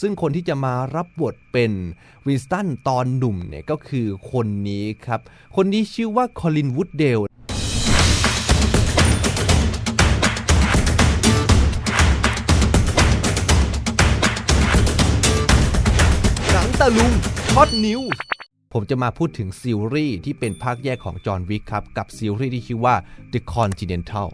ซึ่งคนที่จะมารับบทเป็นวินสตันตอนหนุ่มเนี่ยก็คือคนนี้ครับ คนนี้ชื่อว่าคอลินวูดเดลหนังตะลุงช็อตนิวผมจะมาพูดถึงซีรีส์ที่เป็นภาคแยกของจอห์นวิกครับ กับซีรีส์ที่ชื่อว่า The Continental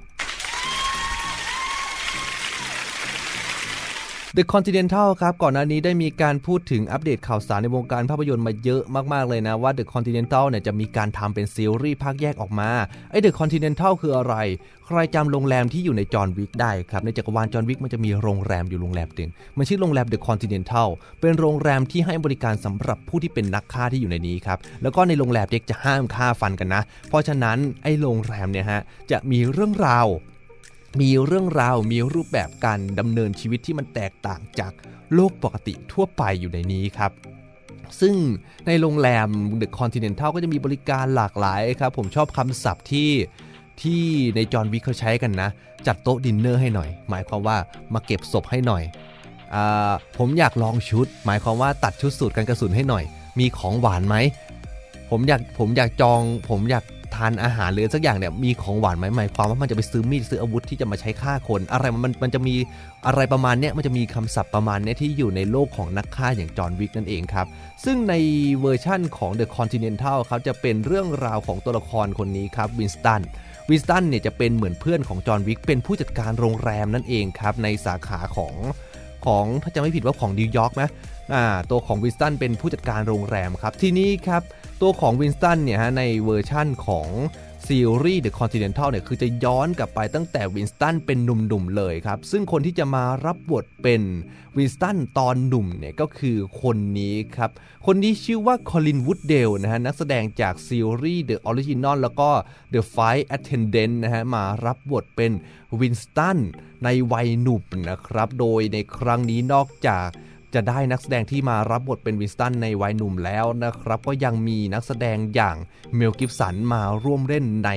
The Continental ครับก่อนหน้านี้ได้มีการพูดถึงอัปเดตข่าวสารในวงการภาพยนตร์มาเยอะมากๆเลยนะว่า The Continental เนี่ยจะมีการทำเป็นซีรีส์ภาคแยกออกมาไอ้ The Continental คืออะไร ใครจำโรงแรมที่อยู่ในจอห์นวิกได้ครับในจักรวาลจอห์นวิกมันจะมีโรงแรมอยู่โรงแรมหนึ่งมันชื่อโรงแรม The Continental เป็นโรงแรมที่ให้บริการสำหรับผู้ที่เป็นนักฆ่าที่อยู่ในนี้ครับแล้วก็ในโรงแรมเด็กจะห้ามฆ่าฟันกันนะ เพราะฉะนั้นไอ้โรงแรมเนี่ยฮะจะมีเรื่องราว มีเรื่องราวมีรูปแบบการดำเนินชีวิตที่มันแตกต่างจากโลกปกติทั่วไปอยู่ในนี้ครับ ซึ่งในโรงแรม The Continental ก็จะมีบริการหลากหลายครับ ผมชอบคำศัพท์ที่ที่ในจอห์นวิกเขาใช้กันนะ จัดโต๊ะดินเนอร์ให้หน่อย หมายความว่ามาเก็บศพให้หน่อยอผมอยากลองชุด หมายความว่าตัดชุดสูตรกันกระสุนให้หน่อย มีของหวานไหมผมอยากผมอยากจอง ผมอยาก ทานอาหารหรือสักอย่างเนี่ยมีของหวานไหมหมายความว่ามันจะไปซื้อมีดซื้ออาวุธที่จะมาใช้ฆ่าคน อะไรมันมันจะมีอะไรประมาณเนี้ยมันจะมีคำศัพท์ประมาณเนี้ยที่อยู่ในโลกของนักฆ่าอย่างจอห์นวิกนั่นเองครับซึ่งในเวอร์ชั่นของ The Continental ครับจะเป็นเรื่องราวของตัวละครคนนี้ครับวินสตันวินสตันเนี่ยจะเป็นเหมือนเพื่อนของจอห์นวิกเป็นผู้จัดการโรงแรมนั่นเองครับในสาขาของ ของถ้าจะไม่ผิดว่าของนิวยอร์กนะอ่าตัวของวินสตันเป็นผู้จัดการโรงแรมครับ ที่นี้ครับ ตัวของวินสตันเนี่ยฮะในเวอร์ชั่นของ ซีรีส์ The Continental เนี่ยคือจะย้อนกลับไปตั้งแต่วินสตันเป็นหนุ่มๆเลยครับ ซึ่งคนที่จะมารับบทเป็นวินสตันตอนหนุ่มเนี่ยก็คือคนนี้ครับ คนนี้ชื่อว่าคอลินวูดเดลนะฮะนักแสดงจากซีรีส์ The Original แล้วก็ The Flight Attendant นะฮะมารับบทเป็นวินสตันในวัยหนุ่มนะครับ โดยในครั้งนี้นอกจาก จะได้นักแสดงที่มารับบทเป็นวินสตันในวัยหนุ่มแล้วนะครับ ก็ยังมีนักแสดงอย่างเมลกิฟสันมาร่วมเล่นใน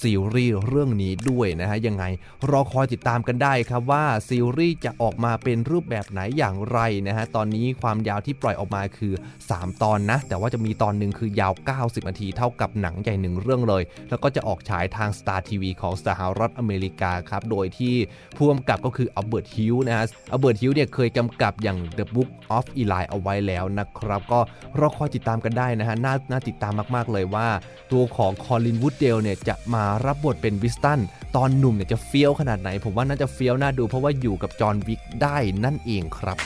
ซีรีส์เรื่องนี้ด้วยนะฮะยังไงรอคอยติดตามกันได้ครับว่าซีรีส์จะออกมาเป็นรูปแบบไหนอย่างไรนะฮะตอนนี้ความยาวที่ปล่อยออกมาคือ 3 ตอนนะ แต่ว่าจะมีตอนหนึ่งคือยาว 90 นาทีเท่ากับหนังใหญ่หนึ่งเรื่องเลย แล้วก็จะออกฉายทาง Star TV ของสหรัฐอเมริกาครับโดยที่ผู้กำกับก็คืออัลเบิร์ตฮิวนะฮะอัลเบิร์ตฮิวเนี่ยเคยกำกับอย่าง The Book of Eli เอาไว้แล้วนะครับ ก็รอคอยติดตามกันได้นะฮะน่าน่าติดตามมาก ๆ เลยว่า ตัวของคอลินวูดเดลเนี่ยจะมารับบทเป็นวิสตัน ตอนหนุ่มเนี่ยจะเฟี้ยวขนาดไหน ผมว่าน่าจะเฟี้ยวน่าดูเพราะว่าอยู่กับจอห์นวิกได้นั่นเองครับ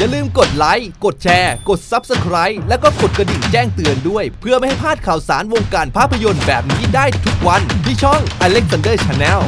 อย่าลืมกดไลค์ กดแชร์ กด Subscribe แล้วก็กดกระดิ่งแจ้งเตือนด้วย เพื่อไม่ให้พลาดข่าวสารวงการภาพยนตร์แบบนี้ได้ทุกวัน ที่ช่อง Alexander Channel